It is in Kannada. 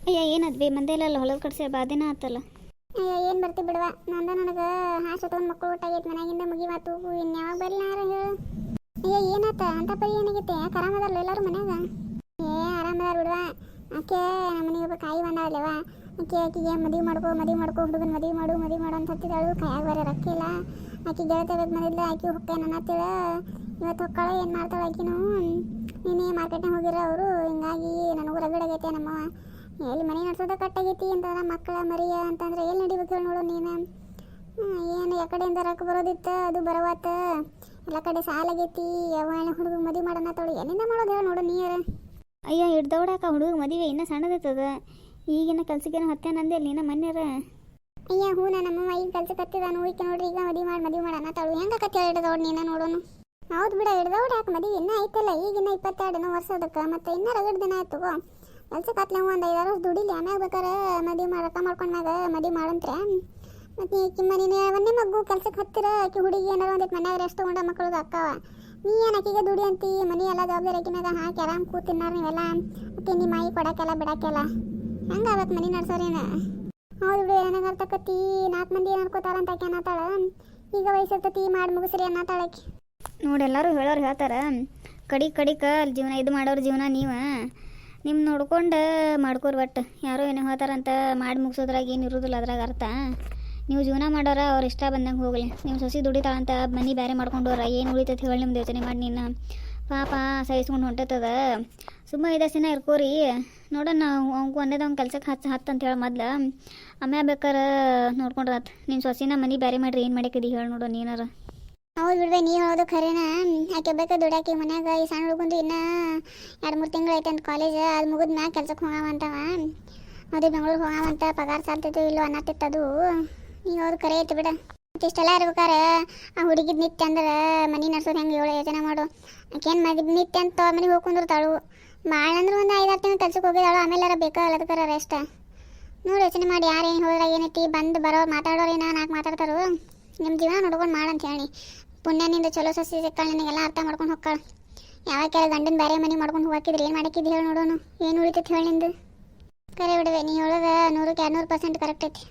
ಅಯ್ಯ, ಏನದ್ವಿ? ಮಂದೆ ಇಲ್ಲ ಹೊಲದ ಕಡ್ಸಿ ಬಾದಿನ ಆತಲ್ಲ. ಅಯ್ಯ, ಏನು ಬರ್ತಿ ಬಿಡವ? ನಂದ ನನಗೆ ಹಾಸ ತೊಗೊಂಡು ಮಕ್ಕಳು ಊಟಾಗೈತೆ ಮನೆಯಾಗಿಂದ ಮುಗಿವಾತು ಇನ್ಯಾವಾಗ ಬರಲಿ ಯಾರು ಹೇಳು. ಅಯ್ಯ, ಏನಾತ? ಅಂತ ಪರಿ ಏನಾಗೈತೆ? ಯಾಕೆ ಆರಾಮದಾರಲ್ಲ ಎಲ್ಲರೂ ಮನ್ಯಾಗ? ಏ ಆರಾಮದಾರ ಬಿಡುವ. ಆಕೆ ನಮ್ಮ ಮನೆಗೆ ಒಬ್ಬ ಕಾಯಿ ಬಂದಾವಲ್ಲವ ಆಕೆ ಆಕಿಗೆ ಮದುವೆ ಮಾಡ್ಕೊ ಮದುವೆ ಮಾಡ್ಕೊ, ಹುಡುಗನ ಮದುವೆ ಮಾಡು ಮದುವೆ ಮಾಡು ಅಂತ ಹತ್ತಿದಳು. ಕಾಯಾಗ ಬರೀ ರೊಕ್ಕ ಇಲ್ಲ. ಆಕೆ ಗೆಳತಿ ಬೇಕು ಆಕಿ ಆಕೆ ಹೊಕ್ಕೆ ನನ್ನ ಹತ್ತಿಳ ಇವತ್ತು ಹೊಕ್ಕಳ ಏನು ಮಾಡ್ತಾಳೆ ಆಕಿನೂ? ನೀನೇ ಮಾರ್ಕೆಟ್ನಾಗ ಹೋಗಿರೋ ಅವರು. ಹಿಂಗಾಗಿ ನನಗೂ ರಗಡಾಗೈತೆ ನಮ್ಮವ ಎಲ್ಲಿ ಮನೆ ನಡೆಸೋದ ಕಟ್ಟಾಗೈತಿ ಅಂತಂದ್ರೆ ಮಕ್ಕಳ ಮರಿಯ ಅಂತಂದ್ರೆ ಎಲ್ಲಿ ನಡಿಬೇಕು ಹೇಳಿ ನೋಡು ನೀನು ಏನು ಕಡೆಯಿಂದ ರೊಕ್ಕ ಬರೋದಿತ್ತು ಅದು ಬರವಾತ? ಎಲ್ಲ ಕಡೆ ಸಾಲಾಗೈತಿ ಯಾವ ಹುಡುಗ ಮದುವೆ ಮಾಡೋಣ ತೊಳಿ ಎಲ್ಲಿಂದ ಮಾಡೋದು ಹೇಳಿ ನೋಡು ನೀರು ಅಯ್ಯ ಹಿಡ್ದವಡಾಕ ಹುಡುಗ ಮದುವೆ ಇನ್ನೂ ಸಣ್ಣದಿರ್ತದ. ಈಗಿನ ಕೆಲ್ಸಕ್ಕೇನು ಹತ್ತೇನ ಅಂದೆ ನಿನ್ನ ಮನ್ಯಾರ? ಅಯ್ಯ ಹ್ಞೂ ನಮ್ಮಮ್ಮ ಈಗ ಕೆಲ್ಸ ಕತ್ತಿದಾನು ಈಕೆ ನೋಡ್ರಿ ಈಗ ಮದುವೆ ಮಾಡಿ ಮದುವೆ ಮಾಡೋಣ ತಳು. ಹೆಂಗ ಕತ್ತಿ ಹಿಡ್ದೌಡು ನೀನು ನೋಡೋನು? ಹೌದು ಬಿಡ ಹಿಡ್ದೌಡಾಕ ಯಾಕೆ ಮದುವೆ ಇನ್ನೂ ಐತಲ್ಲ ಈಗಿನ ಇಪ್ಪತ್ತೆರಡನೂ ವರ್ಷ ಅದಕ್ಕೆ ಮತ್ತೆ ಇನ್ನೂ ಎರಡು ದಿನ ಆಯ್ತು ತಗೋ ಕೆಲ್ಸ ಒಂದು ಐದಾರು ವರ್ಷ ದುಡಿಲಿ. ಆಮ್ಯಾಗ ಬೇಕಾರೆ ಮಾಡಿ ರೊಕ್ಕ ಮಾಡ್ಕೊಂಡಾಗ ಮದುವೆ ಮಾಡಂತ್ರೆ. ಮತ್ತು ಈಕಿ ಮನೆ ಒಂದೇ ಮಗು ಕೆಲ್ಸಕ್ಕೆ ಹತ್ತಿರ, ಆಕಿ ಹುಡುಗಿ ಏನಾರ ಒಂದಿಟ್ಟು ಮನ್ಯಾಗ ರೆಸ್ಟ್ ತೊಗೊಂಡ ಮಕ್ಕಳಿಗೆ ಅಕ್ಕವ. ನೀ ಏನು ಆಕಿಗೆ ದುಡಿ ಅಂತಿ? ಮನೆ ಎಲ್ಲ ಜವಾಬ್ದಾರಿ ಆಕಿನಾಗ ಹಾಕಿ ಆರಾಮ್ ಕೂತ್ ತಿನ್ನಾರ ನೀವೆಲ್ಲ. ಮತ್ತು ನಿಮ್ಮ ಮಾಯಿ ಕೊಡಕ್ಕೆಲ್ಲ, ಬಿಡಕ್ಕೆಲ್ಲ. ಅವತ್ತು ಮನೆ ನಡ್ಸೋರೇನ ಹೌದು ಬಿಡು ನನಗೆ ಅರ್ಥಕತ್ತಿ ನಾಲ್ಕು ಮಂದಿ ಏನು ಅನ್ಕೋತಾರ ಅಂತ ಆಕೆ ಅನ್ನತಾಳ. ಈಗ ವಯಸ್ಸಿರ್ತತಿ ಮಾಡಿ ಮುಗಿಸ್ರಿ ಅನ್ನತ್ತಾಳಕ್ಕೆ ನೋಡಿ ಎಲ್ಲರೂ ಹೇಳೋರು ಹೇಳ್ತಾರೆ, ಕಡಿ ಕಡಿಕ ಜೀವನ ಇದು ಮಾಡೋರು ಜೀವನ ನೀವು. ನಿಮ್ಮ ನೋಡ್ಕೊಂಡು ಮಾಡ್ಕೋರಿ ಒಟ್ಟು ಯಾರೋ ಏನೋ ಹೋತಾರಂತ ಮಾಡಿ ಮುಗಿಸೋದ್ರಾಗ ಏನು ಇರೋದಿಲ್ಲ ಅದ್ರಾಗ ಅರ್ಥ. ನೀವು ಜೀವನ ಮಾಡೋರ ಅವ್ರು ಇಷ್ಟ ಬಂದಂಗೆ ಹೋಗಲಿ. ನೀವು ಸೊಸಿ ದುಡಿತಾಳಂತ ಮನೆ ಬೇರೆ ಮಾಡ್ಕೊಂಡೋರ ಏನು ಉಳಿತೈತಿ ಹೇಳಿ ನಿಮ್ದು ಯೋಚನೆ ಮಾಡಿ ನೀನು ಪಾಪ ಸಹಿಸ್ಕೊಂಡು ಹೊಂಟತದ. ಸುಮ್ಮ ದಿನ ಇರ್ಕೋರಿ. ನೋಡೋಣ ಅವ್ಗೆ ಒಂದೇದವ್ನ ಕೆಲ್ಸಕ್ಕೆ ಹತ್ತು ಹತ್ತು ಅಂತ ಹೇಳಿ ಮೊದ್ಲು. ಆಮ್ಯಾಗ ಬೇಕಾರೆ ನೋಡ್ಕೊಂಡ್ರ ನಿಮ್ಮ ಸೊಸಿನ ಮನೆ ಬೇರೆ ಮಾಡ್ರಿ, ಏನು ಮಾಡಕ್ಕಿದಿ ಹೇಳಿ ನೋಡು ನೀನಾರ. ಹೌದು ಬಿಡ್ಬೆ ನೀ ಹೇಳೋದು ಖರೇನ? ಆಕೆ ಬೇಕಾ ದುಡ್ಯಾಕಿ ಮನ್ಯಾಗ? ಈ ಸಣ್ಣ ಹುಡುಗಂದು ಇನ್ನ ಎರಡು ಮೂರು ತಿಂಗಳು ಐತೆ ಅಂತ ಕಾಲೇಜ್ ಅದು ಮುಗಿದ ಮ್ಯಾಗ ಕೆಲ್ಸಕ್ಕೆ ಹೋಗಾವಂತವ ಅದು ಬೆಂಗಳೂರಿಗೆ ಹೋಗಾವಂತ ಪಗಾರ ಸಾಲ್ತೈತೋ ಇಲ್ಲೋ ಅದು. ನೀ ಹೇಳೋದು ಖರೆ ಐತಿ ಬಿಡ. ಮತ್ತು ಇಷ್ಟೆಲ್ಲ ಇರ್ಬೇಕಾರೆ? ಆ ಹುಡುಗಿದ್ ನಿತ್ಯ ಅಂದ್ರೆ ಮನೆ ನಡ್ಸೋದು ಹೆಂಗೆ ಏಳು ಯೋಚನೆ ಮಾಡು. ಆಕೇನು ಮಗಿದ್ ನಿತ್ಯ ಅಂತ ಮನೆಗೆ ಹೋಗ್ಕೊಂಡಿರ್ತಾಳು ಭಾಳ ಅಂದ್ರೆ ಒಂದು ಐದಾರು ತಿಂಗಳು ಕೆಲ್ಸಕ್ಕೆ ಹೋಗಿದಾಳು. ಆಮೇಲೆ ಬೇಕಾ ಅದಕ್ಕಾರ ರೆಸ್ಟ್ ನೋಡಿ ಯೋಚನೆ ಮಾಡಿ ಯಾರು ಏನು ಹೋದ್ರಾಗ ಏನೈತಿ? ಬಂದು ಬರೋ ಮಾತಾಡೋರು ಏನೋ ನಾಲ್ಕು ಮಾತಾಡ್ತಾರೋ? ನಿಮ್ಮ ಜೀವನ ನೋಡ್ಕೊಂಡು ಮಾಡಂತ ಹೇಳಿ. ಪುಣ್ಯನಿಂದ ಚಲೋ ಸಸಿ ಸಿಕ್ಕಾಳ ನಿನಗೆಲ್ಲ ಅರ್ಥ ಮಾಡ್ಕೊಂಡು ಹೋಗ್ಕಾಳ. ಯಾವಾಗ ಕೆಲ ಗಂಡನ ಬೇರೆ ಮನೆ ಮಾಡ್ಕೊಂಡು ಹೋಗಾಕಿದ್ರೆ, ಏನು ಮಾಡಕ್ಕಿದ್ದು ಹೇಳಿ ನೋಡೋನು. ಏನು ಉಳಿತೈತಿ ಹೇಳಿ ನಿಂದು? ಕರೆ ಬಿಡುವೆ, ನೀ ಹೇಳೋದ ನೂರಕ್ಕೆ ಎರಡುನೂರು ಪರ್ಸೆಂಟ್ ಕರೆಕ್ಟ್ ಐತಿ.